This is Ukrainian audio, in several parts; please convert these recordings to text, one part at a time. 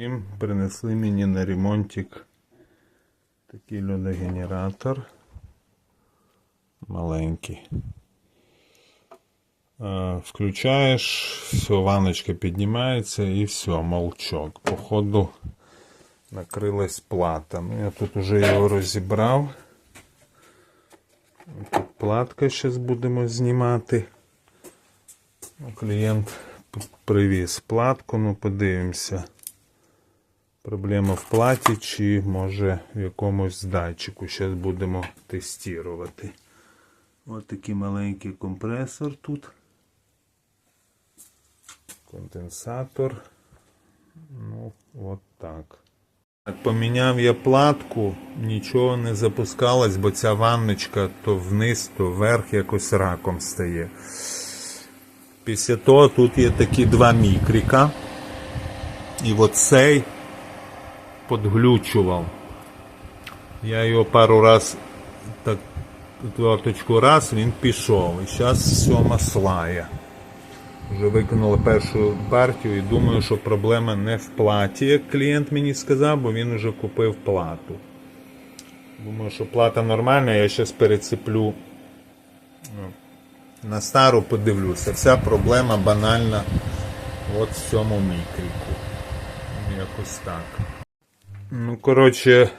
Їм принесли мені на ремонтик такий льодогенератор. Маленький. Включаєш, все, ванночка піднімається і все, молчок. Походу накрилась плата. Ну, я тут уже його розібрав. Тут платка зараз будемо знімати. Ну, Клієнт привіз платку, ну подивимося. Проблема в платі чи може в якомусь датчику. Зараз будемо тестувати. Ось такий маленький компресор тут. Конденсатор. Ну, от так. Так, Поміняв я платку, нічого не запускалось, бо ця ванночка то вниз, то вверх якось раком стає. Після того тут є такі два мікрика. І от цей подглючував. Я його пару раз так отверточку раз, він пішов. І зараз все маслає. Вже виконали першу партію і думаю, що проблема не в платі, як клієнт мені сказав, бо він вже купив плату. Думаю, що плата нормальна, я зараз переціплю ну, на стару подивлюся. Вся проблема банальна от в цьому мікріку. Якось так. Ну, коротше,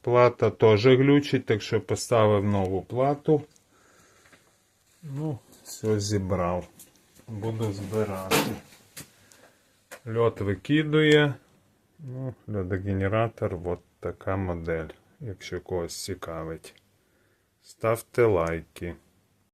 плата теж глючить, так що поставив нову плату. Ну, все зібрав. Буду збирати. Льот викидує. Ну, льодогенератор, от така модель, якщо когось цікавить. Ставте лайки.